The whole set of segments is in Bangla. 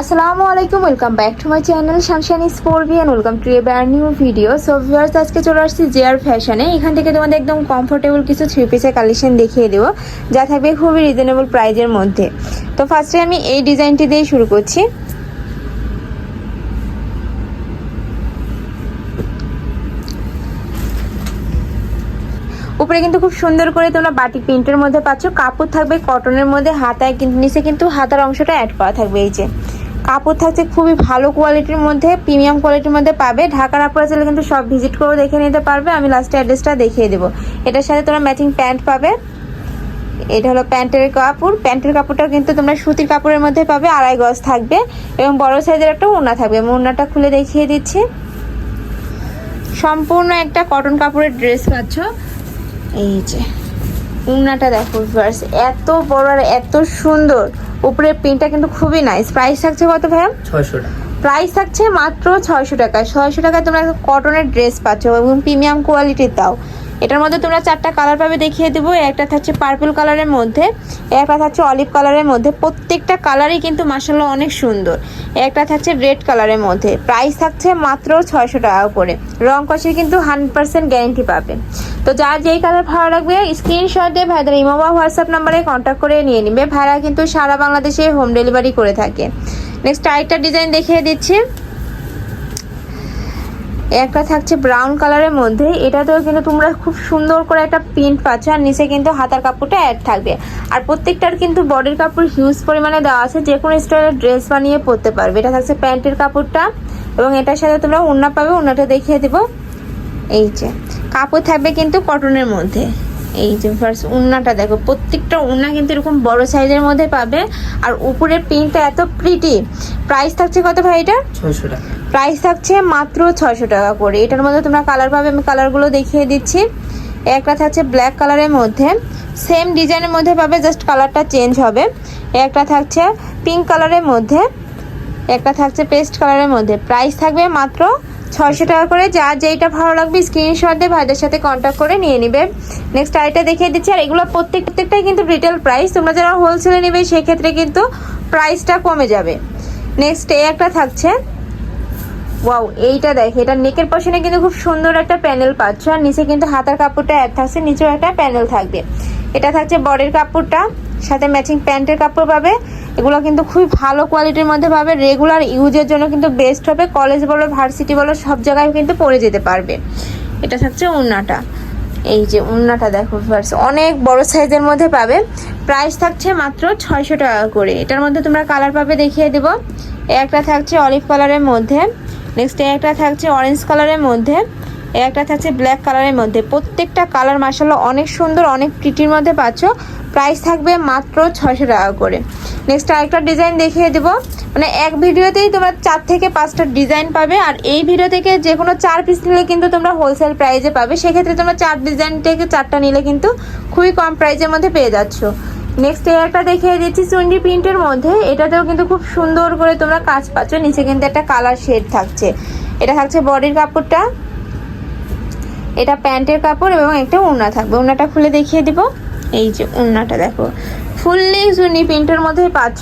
আসসালামু আলাইকুম welcome back to my channel সানশানি স্পোর্ভি and welcome to a brand new video so viewers আজকে চলে আসছি জেআর ফ্যাশনে এখান থেকে তোমাদের একদম কমফোর্টেবল কিছু থ্রি পিসের কালেকশন দেখিয়ে দেবো, যা থাকবে খুবই রিজনেবল প্রাইজের মধ্যে। তো ফার্স্টে আমি এই ডিজাইনটি দিয়ে শুরু করছি। উপরে কিন্তু খুব সুন্দর করে তোমরা বাটিক প্রিন্টের মধ্যে পাচ্ছ। কাপড় থাকবে কটনের মধ্যে, হাতায় কিন্তু, নিচে কিন্তু হাতার অংশটা অ্যাড করা থাকবে এই যে। কাপড় থাকছে খুবই ভালো কোয়ালিটির মধ্যে প্রিমিয়াম কোয়ালিটির মধ্যে পাবে। ঢাকার আপনারা চাইলে কিন্তু সব ভিজিট করে দেখে নিতে পারবে। আমি লাস্টে অ্যাড্রেসটা দেখিয়ে দেবো। এটার সাথে তোমরা ম্যাচিং প্যান্ট পাবে। এটা হলো প্যান্টের কাপড়। প্যান্টের কাপড়টা কিন্তু তোমরা সুতির কাপড়ের মধ্যে পাবে, আড়াই গজ থাকবে এবং বড় সাইজের একটা ওড়না থাকবে। আমি ওড়নাটা খুলে দেখিয়ে দিচ্ছি। সম্পূর্ণ একটা কটন কাপড়ের ড্রেস পাচ্ছ। এই যে উন্নাটা দেখো এত বড় আর এত সুন্দর। উপরের প্রিন্টটা কিন্তু খুবই নাইস প্রাইস থাকছে কত ভাইয়া? ছয়শো টাকা। প্রাইস থাকছে মাত্র ছয়শো টাকা ছয়শো টাকায় তোমরা একটা কটনের ড্রেস পাচ্ছ এবং প্রিমিয়াম কোয়ালিটির দাও। এটার মধ্যে তোমরা চারটা কালার পাবে দেখিয়ে দেবো। একটা থাকছে পার্পল কালারের মধ্যে একটা থাকছে অলিভ কালারের মধ্যে। প্রত্যেকটা কালারই কিন্তু মাসাল্লাহ অনেক সুন্দর। একটা থাকছে রেড কালারের মধ্যে। প্রাইস থাকছে মাত্র ছয়শো টাকা করে রং কষে কিন্তু হান্ড্রেড পার্সেন্ট গ্যারেন্টি পাবে। তো যার যেই কালার ভালো লাগবে স্ক্রিনশট দিয়ে ভাইদের ইমো বা হোয়াটসঅ্যাপ নাম্বারে কন্ট্যাক্ট করে নিয়ে নিবে। ভাইরা কিন্তু সারা বাংলাদেশে হোম ডেলিভারি করে থাকে। নেক্সট আরেকটা ডিজাইন দেখিয়ে দিচ্ছি। একটা থাকছে ব্রাউন কালারের মধ্যে। এটাতেও কিন্তু তোমরা খুব সুন্দর করে একটা প্রিন্ট পাচ্ছ আর নিচে কিন্তু হাতার কাপড়টা অ্যাড থাকবে। আর প্রত্যেকটার কিন্তু বডির কাপড় হিউজ পরিমাণে দেওয়া আছে। যে কোনো স্টাইলের ড্রেস বানিয়ে পরতে পারবে। এটা থাকছে প্যান্টের কাপড়টা। এবং এটার সাথে তোমরা উন্না পাবে। উন্নাটা দেখিয়ে দেবো। এই যে। কাপড় থাকবে কিন্তু কটনের মধ্যে। এই যে ফার্স্ট উন্নাটা দেখো প্রত্যেকটা উন্না কিন্তু এরকম বড় সাইজের মধ্যে পাবে। আর উপরের প্রিন্টটা এত প্রিটি প্রাইস থাকছে কত ভাই এটা? ছয়শো টাকা। প্রাইস থাকছে মাত্র ছয়শো টাকা করে। এটার মধ্যে তোমরা কালার পাবে আমি কালারগুলো দেখিয়ে দিচ্ছি। একটা থাকছে ব্ল্যাক কালারের মধ্যে। সেম ডিজাইনের মধ্যে পাবে জাস্ট কালারটা চেঞ্জ হবে। একটা থাকছে পিঙ্ক কালারের মধ্যে। একটা থাকছে পেস্ট কালারের মধ্যে। প্রাইস থাকবে মাত্র ছয়শো টাকা করে, যার যেইটা ভালো লাগবে স্ক্রিনশট দিয়ে ভাইদের সাথে কন্ট্যাক্ট করে নিয়ে নিবে। নেক্সট আরেকটা দেখিয়ে দিচ্ছি, আর এগুলো প্রত্যেক প্রত্যেকটাই কিন্তু রিটেল প্রাইস তোমরা যারা হোলসেলে নেবে, সেক্ষেত্রে কিন্তু প্রাইসটা কমে যাবে। নেক্সট এই একটা থাকছে। ওয়াও এইটা দেখ, এটা নেকের পশনে কিন্তু খুব সুন্দর একটা প্যানেল পাচ্ছ। আর নিচে কিন্তু হাতার কাপড়টা অ্যাড থাকছে, নিচেও একটা প্যানেল থাকবে। এটা থাকছে বডির কাপড়টা। সাথে ম্যাচিং প্যান্টের কাপড় পাবে। এগুলো কিন্তু খুবই ভালো কোয়ালিটির মধ্যে পাবে। রেগুলার ইউজের জন্য কিন্তু বেস্ট হবে। কলেজ বলো ভার্সিটি বলো, সব জায়গায় কিন্তু পরে যেতে পারবে। এটা থাকছে উন্নাটা এই যে উন্নাটা দেখো অনেক বড় সাইজের মধ্যে পাবে। প্রাইস থাকছে মাত্র ছয়শো টাকা করে। এটার মধ্যে তোমরা কালার পাবে, দেখিয়ে দেবো। একটা থাকছে অলিভ কালারের মধ্যে। নেক্সট একটা থাকছে অরেঞ্জ কালারের মধ্যে। একটা থাকছে ব্ল্যাক কালারের মধ্যে। প্রত্যেকটা কালার মাসাল্লাহ অনেক সুন্দর, অনেক প্রিটির মধ্যে পাচ্ছ। প্রাইস থাকবে মাত্র ছয়শো টাকা করে। নেক্সট আরেকটা ডিজাইন দেখিয়ে দেবো। মানে এক ভিডিওতেই তোমরা চার থেকে পাঁচটা ডিজাইন পাবে আর এই ভিডিও থেকে যে কোনো চার পিস নিলে কিন্তু তোমরা হোলসেল প্রাইজে পাবে। সেক্ষেত্রে তোমরা চার ডিজাইন থেকে চারটা নিলে কিন্তু খুবই কম প্রাইজের মধ্যে পেয়ে যাচ্ছ। নেক্সট একটা দেখিয়ে দিচ্ছি চুন্ডি প্রিন্টের মধ্যে। এটাতেও কিন্তু খুব সুন্দর করে তোমরা কাজ পাচ্ছ। নিচে কিন্তু একটা কালার শেড থাকছে। এটা থাকছে বডির কাপড়টা। এটা প্যান্টের কাপড় এবং একটা ওড়না থাকবে। ওড়নাটা খুলে দেখিয়ে দিব। এই যে ওড়নাটা দেখো। ফুল ফুললি চুন্ডি প্রিন্টের মধ্যে পাচ্ছ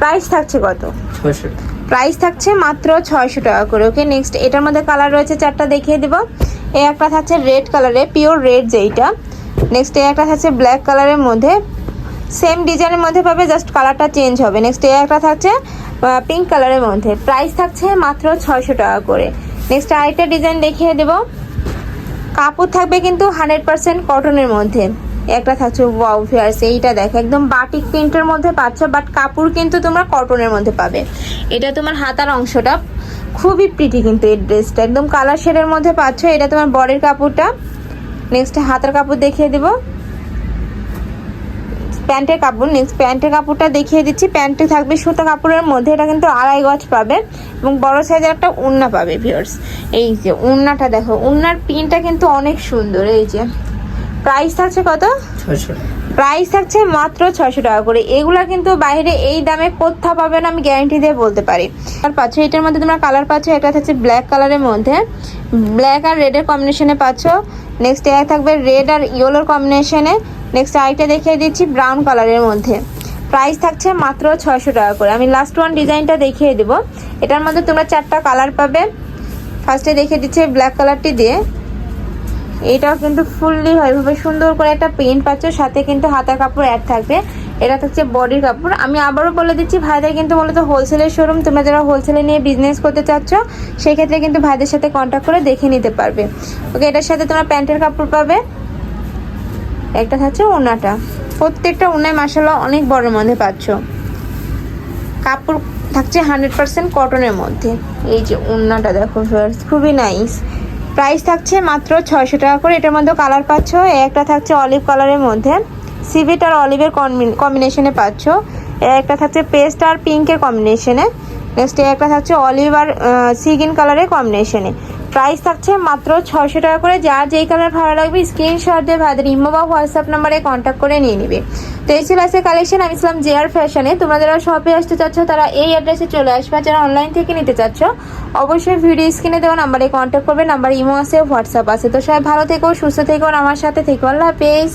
প্রাইস থাকছে কত? প্রাইস থাকছে মাত্র ছয়শো টাকা করে ওকে নেক্সট এটার মধ্যে কালার রয়েছে চারটা দেখিয়ে দিব। এই একটা থাকছে রেড কালারে পিওর রেড যেইটা। নেক্সট এই একটা থাকছে ব্ল্যাক কালারের মধ্যে। সেম ডিজাইনের মধ্যে পাবে জাস্ট কালারটা চেঞ্জ হবে। নেক্সট এই একটা থাকছে পিঙ্ক কালারের মধ্যে। প্রাইস থাকছে মাত্র ছয়শো টাকা করে। নেক্সট আরেকটা ডিজাইন দেখিয়ে দেব। কাপড় থাকবে কিন্তু হান্ড্রেড পারসেন্ট কটনের মধ্যে। একটা থাকছে ওয়াও ফেয়ার্স এইটা দেখো। একদম বাটিক প্রিন্টের মধ্যে পাচ্ছ বাট কাপড় কিন্তু তোমরা কটনের মধ্যে পাবে। এটা তোমার হাতার অংশটা। খুবই প্রিটি কিন্তু এই ড্রেসটা একদম কালার শেডের মধ্যে পাচ্ছ, এটা তোমার বরের কাপড়টা। নেক্সট হাতার কাপড় দেখিয়ে দেবো। প্যান্টের কাপড় নেক্সট প্যান্টের কাপড়টা দেখিয়ে দিচ্ছি। প্যান্টে থাকবে সুতো কাপড়ের মধ্যে, এটা কিন্তু আড়াই গজ পাবে এবং বড় সাইজের একটা উন্না পাবে ভিউয়ার্স এই যে, উন্নাটা দেখো, উন্নার পিনটা কিন্তু অনেক সুন্দর, এই যে। প্রাইস থাকছে কত? প্রাইস থাকছে মাত্র ছয়শো টাকা করে। এগুলা কিন্তু বাইরে এই দামে কোথাও পাবে না আমি গ্যারান্টি দিয়ে বলতে পারি। আর পাচ্ছ এটার মধ্যে তোমরা কালার পাচ্ছ একটা থাকছে ব্ল্যাক কালারের মধ্যে। ব্ল্যাক আর রেডের কম্বিনেশনে পাচ্ছ। নেক্সট এক থাকবে রেড আর ইয়েলোর কম্বিনেশনে নেক্সট আরেকটা দেখিয়ে দিচ্ছি ব্রাউন কালারের মধ্যে। প্রাইস থাকছে মাত্র ছয়শো টাকা করে। আমি লাস্ট ওয়ান ডিজাইনটা দেখিয়ে দেবো। এটার মধ্যে তোমরা চারটা কালার পাবে। ফার্স্টে দেখে দিচ্ছে ব্ল্যাক কালারটি দিয়ে। এইটাও কিন্তু ফুললি এভাবে সুন্দর করে একটা প্রিন্ট পাচ্ছ, সাথে কিন্তু হাতা কাপড় অ্যাড থাকবে। এটা থাকছে বডির কাপড়। আমি আবারও বলে দিচ্ছি, ভাইদের কিন্তু মূলত হোলসেলের শোরুম তোমরা যারা হোলসেলে নিয়ে বিজনেস করতে চাচ্ছ সেই ক্ষেত্রে কিন্তু ভাইদের সাথে কন্ট্যাক্ট করে দেখে নিতে পারবে। ওকে এটার সাথে তোমরা প্যান্টের কাপড় পাবে। একটা থাকছে ওনাটা। প্রত্যেকটা ওনায় মাসাল্লাহ অনেক বড়ের মধ্যে পাচ্ছ। কাপড় থাকছে হান্ড্রেড পার্সেন্ট কটনের মধ্যে। এই যে ওনাটা দেখো খুবই নাইস প্রাইস থাকছে মাত্র ছয়শো টাকা করে। এটার মধ্যে কালার পাচ্ছ একটা থাকছে অলিভ কালারের মধ্যে। সিভিট আর অলিভের কম্বিনেশনে পাচ্ছ। একটা থাকছে পেস্ট আর পিঙ্কের কম্বিনেশনে। নেক্সট একটা থাকছে অলিভ আর সিগিন কালারের কম্বিনেশনে। প্রাইস থাকছে মাত্র ছয়শো টাকা করে। যার যেই কালার ভালো লাগবে স্ক্রিনশট দিয়ে ভাদের ইমো বা হোয়াটসঅ্যাপ নাম্বারে কন্ট্যাক্ট করে নিয়ে নিবে। তো এই ছিল কালেকশন আমি ছিলাম জেআর ফ্যাশনে তোমরা যারা শপে আসতে চাচ্ছ, তারা এই অ্যাড্রেসে চলে আসবে। যারা অনলাইন থেকে নিতে চাচ্ছ, অবশ্যই ভিডিও স্ক্রিনে দেওয়া নাম্বারে কন্ট্যাক্ট করবে। নাম্বার ইমো আছে, হোয়াটসঅ্যাপ আছে। তো সবাই ভালো থেকো, সুস্থ থেকো আমার সাথে থেকো। আল্লাহ হাফেজ।